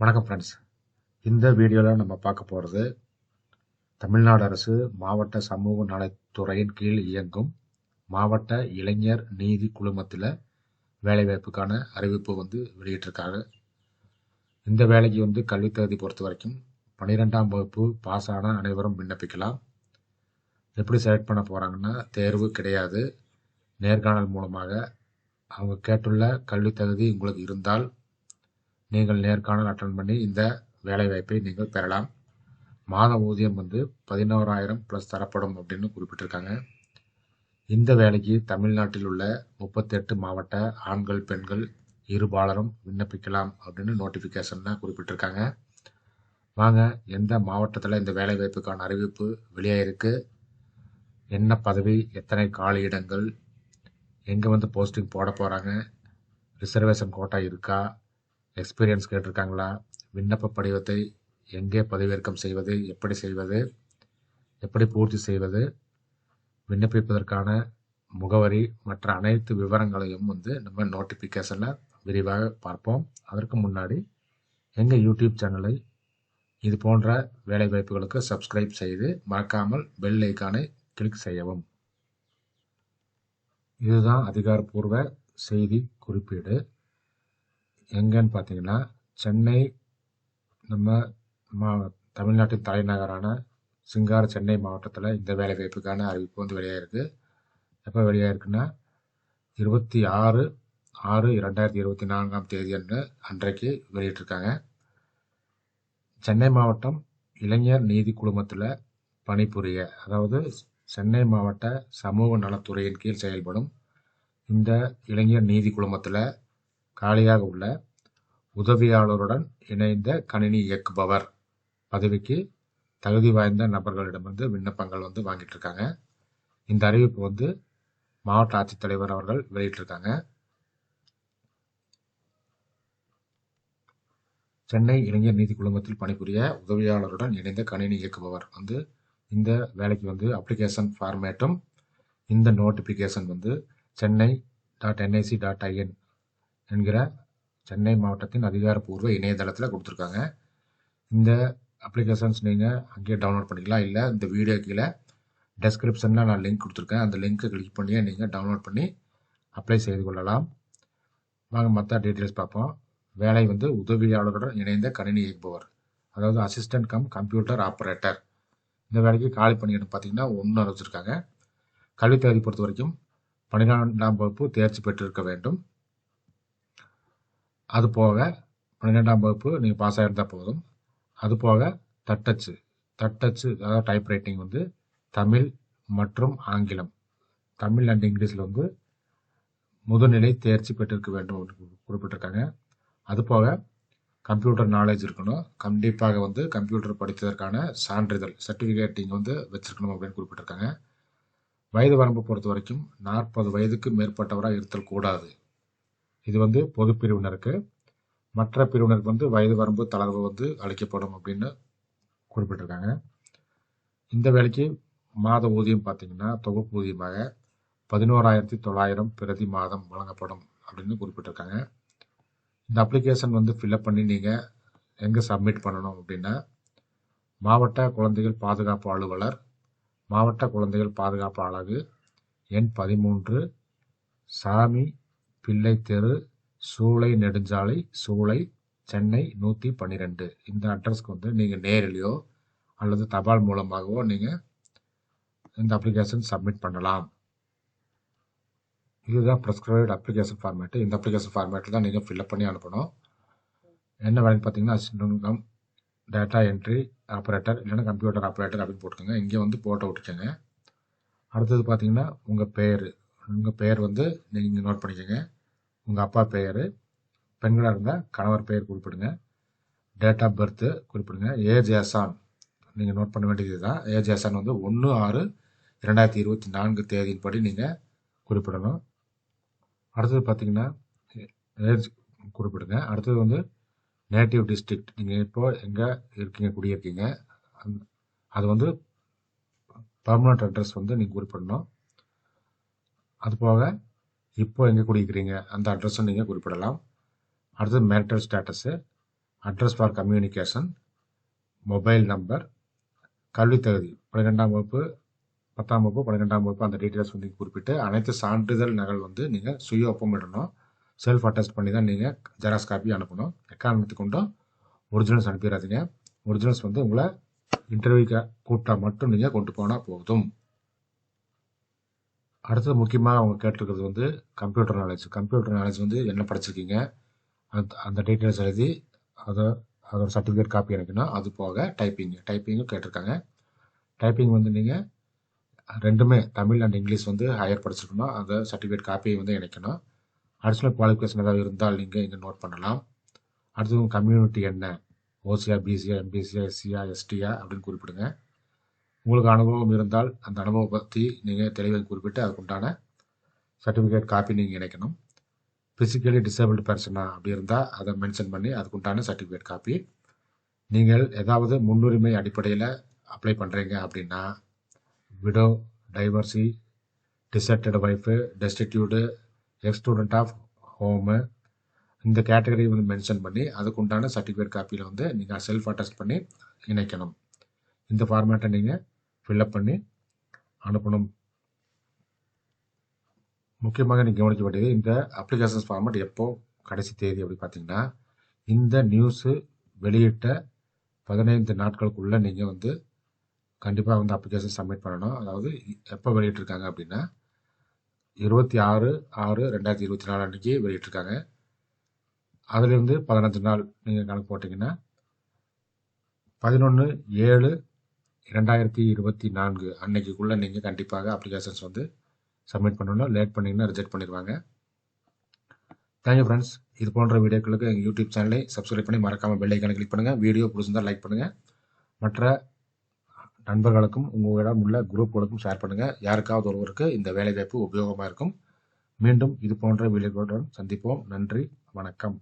வணக்கம் ஃப்ரெண்ட்ஸ் இந்த வீடியோவில் நம்ம பார்க்க போகிறது தமிழ்நாடு அரசு மாவட்ட சமூக நலத்துறையின் கீழ் இயங்கும் மாவட்ட இளைஞர் நீதி குழுமத்தில் வேலைவாய்ப்புக்கான அறிவிப்பு வந்து வெளியிட்டிருக்காங்க. இந்த வேலைக்கு வந்து கல்வித் தகுதி பொறுத்த வரைக்கும் பன்னிரெண்டாம் வகுப்பு பாஸ் ஆன அனைவரும் விண்ணப்பிக்கலாம். எப்படி செலக்ட் பண்ண போகிறாங்கன்னா தேர்வு கிடையாது. நேர்காணல் மூலமாக அவங்க கேட்டுள்ள கல்வித் தகுதி உங்களுக்கு இருந்தால் நீங்கள் நேர்காணல் அட்டன் பண்ணி இந்த வேலைவாய்ப்பை நீங்கள் பெறலாம். மாத ஊதியம் வந்து பதினோராயிரம் ப்ளஸ் தரப்படும் அப்படின்னு குறிப்பிட்டிருக்காங்க. இந்த வேலைக்கு தமிழ்நாட்டில் உள்ள முப்பத்தெட்டு மாவட்ட ஆண்கள் பெண்கள் இருபாலரும் விண்ணப்பிக்கலாம் அப்படின்னு நோட்டிஃபிகேஷனில் குறிப்பிட்டிருக்காங்க. வாங்க எந்த மாவட்டத்தில் இந்த வேலைவாய்ப்புக்கான அறிவிப்பு வெளியாயிருக்கு? என்ன பதவி எத்தனை காலி இடங்கள் எங்கே வந்து போஸ்டிங் போட போகிறாங்க ரிசர்வேஷன் கோட்டா இருக்கா எக்ஸ்பீரியன்ஸ் கேட்டிருக்காங்களா? விண்ணப்ப படிவத்தை எங்கே பதிவிறக்கம் செய்வது? எப்படி செய்வது? எப்படி பூர்த்தி செய்வது? விண்ணப்பிப்பதற்கான முகவரி மற்ற அனைத்து விவரங்களையும் வந்து நம்ம நோட்டிஃபிகேஷனில் விரிவாக பார்ப்போம். அதற்கு முன்னாடி எங்கள் யூடியூப் சேனலை இது போன்ற வேலைவாய்ப்புகளுக்கு சப்ஸ்கிரைப் செய்து மறக்காமல் பெல் ஐக்கானை கிளிக் செய்யவும். இதுதான் அதிகாரப்பூர்வ செய்தி குறிப்பீடு. எங்கன்னு பார்த்தீங்கன்னா சென்னை நம்ம மா தமிழ்நாட்டின் தலைநகரான சிங்கார சென்னை மாவட்டத்தில் இந்த வேலைவாய்ப்புக்கான அறிவிப்பு வந்து வெளியாகிருக்கு எப்போ வெளியாகிருக்குன்னா இருபத்தி ஆறு ஆறு இரண்டாயிரத்தி இருபத்தி நான்காம் தேதி அன்று அன்றைக்கு வெளியிட்டிருக்காங்க. சென்னை மாவட்டம் இளைஞர் நீதி குழுமத்தில் பணிபுரிய அதாவது சென்னை மாவட்ட சமூக நலத்துறையின் கீழ் செயல்படும் இந்த இளைஞர் நீதி குழுமத்தில் காலியாக உள்ள உதவியாளருடன் இணைந்த கணினி இயக்குபவர் பதவிக்கு தகுதி வாய்ந்த நபர்களிடமிருந்து விண்ணப்பங்கள் வந்து வாங்கிட்டு இருக்காங்க இந்த அறிவிப்பு வந்து மாவட்ட ஆட்சித்தலைவர் அவர்கள் வெளியிட்டிருக்காங்க. சென்னை இளைஞர் நீதி குழுமத்தில் பணிபுரிய உதவியாளருடன் இணைந்த கணினி இயக்குபவர் வந்து இந்த வேலைக்கு வந்து அப்ளிகேஷன் ஃபார்மேட்டும் இந்த நோட்டிஃபிகேஷன் வந்து Chennai dot NIC dot IN என்கிற சென்னை மாவட்டத்தின் அதிகாரப்பூர்வ இணையதளத்தில் கொடுத்துருக்காங்க. இந்த அப்ளிகேஷன்ஸ் நீங்கள் அங்கேயே டவுன்லோட் பண்ணிக்கலாம். இல்லை இந்த வீடியோ கீழே டெஸ்கிரிப்ஷனில் நான் லிங்க் கொடுத்துருக்கேன். அந்த லிங்க்கை கிளிக் பண்ணியே நீங்கள் டவுன்லோட் பண்ணி அப்ளை செய்து கொள்ளலாம். வாங்க மற்ற டீட்டெயில்ஸ் பார்ப்போம். வேலை வந்து உதவியாளருடன் இணைந்த கணினி இயக்குபவர் அதாவது அசிஸ்டன்ட் கம் கம்ப்யூட்டர் ஆப்ரேட்டர் இந்த வேலைக்கு காலி பணியிடம் பார்த்தீங்கன்னா ஒன்று அறிவிச்சிருக்காங்க கல்வித் தகுதி பொறுத்த வரைக்கும் பன்னிரெண்டாம் வகுப்பு தேர்ச்சி பெற்றிருக்க வேண்டும். அது போக பன்னிரெண்டாம் வகுப்பு நீங்கள் பாஸ் ஆகிருந்தால் போதும். அது போக தட்டச்சு. தட்டச்சு அதாவது டைப் ரைட்டிங் வந்து தமிழ் மற்றும் ஆங்கிலம். தமிழ் அண்ட் இங்கிலீஷில் வந்து முதுநிலை தேர்ச்சி பெற்றிருக்க வேண்டும் குறிப்பிட்டிருக்காங்க. அது போக கம்ப்யூட்டர் நாலேஜ் இருக்கணும். கண்டிப்பாக வந்து கம்ப்யூட்டர் படித்ததற்கான சான்றிதழ் சர்டிஃபிகேட் இங்கே வந்து வச்சுருக்கணும் அப்படின்னு குறிப்பிட்டிருக்காங்க. வயது வரம்பு பொறுத்த வரைக்கும் நாற்பது வயதுக்கு மேற்பட்டவராக இருத்தல் கூடாது. இது வந்து பொது பிரிவினருக்கு. மற்ற பிரிவினருக்கு வந்து வயது வரம்பு தளர்வு வந்து அளிக்கப்படும் அப்படின்னு குறிப்பிட்டிருக்காங்க. இந்த வேலைக்கு மாத ஊதியம் பார்த்தீங்கன்னா தொகுப்பு ஊதியமாக பதினோராயிரத்தி தொள்ளாயிரம் பிரதி மாதம் வழங்கப்படும் அப்படின்னு குறிப்பிட்டிருக்காங்க. இந்த அப்ளிகேஷன் வந்து ஃபில்அப் பண்ணி நீங்கள் எங்கே சப்மிட் பண்ணணும் அப்படின்னா மாவட்ட குழந்தைகள் பாதுகாப்பு அலுவலர் மாவட்ட குழந்தைகள் பாதுகாப்பு அலகு எண் பதிமூன்று சாமி பிள்ளை தெரு சூளை நெடுஞ்சாலை சூளை சென்னை நூற்றி பன்னிரெண்டு. இந்த அட்ரஸ்க்கு வந்து நீங்கள் நேரிலையோ அல்லது தபால் மூலமாகவோ நீங்கள் இந்த அப்ளிகேஷன் சப்மிட் பண்ணலாம். இதுதான் ப்ரெஸ்கிரைப்ட் அப்ளிகேஷன் ஃபார்மேட்டு இந்த அப்ளிகேஷன் ஃபார்மேட்டில் தான் நீங்கள் ஃபில்அப் பண்ணி அனுப்பணும். என்ன வேலைன்னு பார்த்தீங்கன்னா அசிஸ்டன்ட் டேட்டா என்ட்ரி ஆப்ரேட்டர் இல்லைன்னா கம்ப்யூட்டர் ஆப்ரேட்டர் அப்படின்னு போட்டுக்கோங்க. இங்கே வந்து போட்டோ விட்டுக்கோங்க அடுத்தது பார்த்தீங்கன்னா உங்கள் பேர். உங்கள் பெயர் வந்து நீங்கள் நோட் பண்ணிக்கோங்க. உங்கள் அப்பா பெயர் பெண்களாக இருந்தால் கணவர் பெயர் குறிப்பிடுங்க. டேட் ஆஃப் பர்த்து குறிப்பிடுங்க. ஏஜ் ஏசான் நீங்கள் நோட் பண்ண வேண்டியது தான் ஏஜ் ஏசான் வந்து ஒன்று ஆறு இரண்டாயிரத்தி இருபத்தி நான்கு தேதியின்படி நீங்கள் குறிப்பிடணும். அடுத்தது பார்த்தீங்கன்னா ஏஜ் குறிப்பிடுங்க. அடுத்தது வந்து நேட்டிவ் டிஸ்ட்ரிக்ட் நீங்கள் இப்போ எங்கே இருக்கீங்க குடியிருக்கீங்க அது வந்து பர்மனண்ட் அட்ரஸ் வந்து நீங்கள் குறிப்பிடணும். அதுபோக இப்போ எங்கே குடியிருக்கிறீங்க அந்த அட்ரஸும் நீங்கள் குறிப்பிடலாம். அடுத்தது marital status address for communication mobile number கல்வித் தகுதி பன்னிரெண்டாம் வகுப்பு பத்தாம் வகுப்பு பன்னிரெண்டாம் வகுப்பு அந்த டீட்டெயில்ஸ் வந்து குறிப்பிட்டு அனைத்து சான்றிதழ் நகல் வந்து நீங்கள் சுய ஒப்பமிடணும் செல்ஃப் அட்டஸ்ட் பண்ணி தான் நீங்கள் ஜெராக்ஸ் காப்பி அனுப்பணும். எக்காரணத்துக்கு கொண்டும் ஒரிஜினல்ஸ் அனுப்பிடாதீங்க. ஒரிஜினல்ஸ் வந்து உங்களை இன்டர்வியூக்கு கூப்பிட்டா மட்டும் நீங்கள் கொண்டு போனால் போதும். அடுத்தது முக்கியமாக அவங்க கேட்டிருக்கிறது வந்து கம்ப்யூட்டர் நாலேஜ் கம்ப்யூட்டர் நாலேஜ் வந்து என்ன படிச்சிருக்கீங்க? அந்த அந்த டீட்டெயில்ஸ் எழுதி அதை அதோட சர்டிஃபிகேட் காப்பி எனக்குன்னா அது போக டைப்பிங் டைப்பிங்கும் கேட்டிருக்காங்க. டைப்பிங் வந்து நீங்கள் ரெண்டுமே தமிழ் அண்ட் இங்கிலீஷ் வந்து ஹையர் படிச்சிருக்கணும். அந்த சர்டிஃபிகேட் காப்பியை வந்து இணைக்கணும். அடிஷ்னல் குவாலிஃபிகேஷன் ஏதாவது இருந்தால் நீங்கள் இங்கே நோட் பண்ணலாம். அடுத்தது கம்யூனிட்டி என்ன? ஓசியா பிசியா எம்பிசியா எஸ்சியா எஸ்டியா அப்படின்னு குறிப்பிடுங்க. உங்களுக்கு அனுபவம் இருந்தால் அந்த அனுபவம் பற்றி நீங்கள் தெளிவாக குறிப்பிட்டு அதுக்குண்டான சர்டிஃபிகேட் காப்பி நீங்கள் இணைக்கணும். ஃபிசிக்கலி டிசேபிள்டு பர்சனா அப்படி இருந்தால் அதை மென்ஷன் பண்ணி அதுக்குண்டான சர்டிஃபிகேட் காப்பி நீங்கள் ஏதாவது முன்னுரிமை அடிப்படையில் அப்ளை பண்ணுறீங்க அப்படின்னா widow divorcee deserted wife destitute ex student of home இந்த கேட்டகரி வந்து மென்ஷன் பண்ணி அதுக்குண்டான சர்டிஃபிகேட் காப்பியில் வந்து நீங்கள் செல்ஃப் அட்டஸ்ட் பண்ணி இணைக்கணும். இந்த ஃபார்மேட்டை நீங்கள் ஃபில்அப் பண்ணி அனுப்பணும். முக்கியமாக நீங்கள் கவனிக்க வேண்டியது இந்த அப்ளிகேஷன்ஸ் ஃபார்மேட் எப்போ கடைசி தேதி அப்படி பார்த்தீங்கன்னா இந்த நியூஸு வெளியிட்ட பதினைந்து நாட்களுக்குள்ளே நீங்கள் வந்து கண்டிப்பாக வந்து அப்ளிகேஷன் சப்மிட் பண்ணணும். அதாவது எப்போ வெளியிட்டிருக்காங்க அப்படின்னா இருபத்தி ஆறு ஆறு ரெண்டாயிரத்தி இருபத்தி நாலு அன்றைக்கி வெளியிட்டிருக்காங்க. அதுலேருந்து பதினஞ்சு நாள் நீங்கள் கணக்கு போட்டிங்கன்னா பதினொன்று ஏழு ரெண்டாயிரத்தி இருபத்தி நான்கு அன்னைக்குள்ளே நீங்கள் கண்டிப்பாக அப்ளிகேஷன்ஸ் வந்து சப்மிட் பண்ணணும். லேட் பண்ணிங்கன்னா ரிஜெக்ட் பண்ணிடுவாங்க. தேங்க்யூ ஃப்ரெண்ட்ஸ் இது போன்ற வீடியோக்களுக்கு எங்கள் யூடியூப் சேனலை சப்ஸ்கிரைப் பண்ணி மறக்காமல் பெல் ஐக்கானை கிளிக் பண்ணுங்கள் வீடியோ பிடிச்சிருந்தால் லைக் பண்ணுங்கள் மற்ற நண்பர்களுக்கும் உங்களிடம் உள்ள குரூப்புகளுக்கும் ஷேர் பண்ணுங்கள் யாருக்காவது ஒருவருக்கு இந்த வேலைவாய்ப்பு உபயோகமாக இருக்கும். மீண்டும் இது போன்ற வீடியோக்களுடன் சந்திப்போம். நன்றி. வணக்கம்.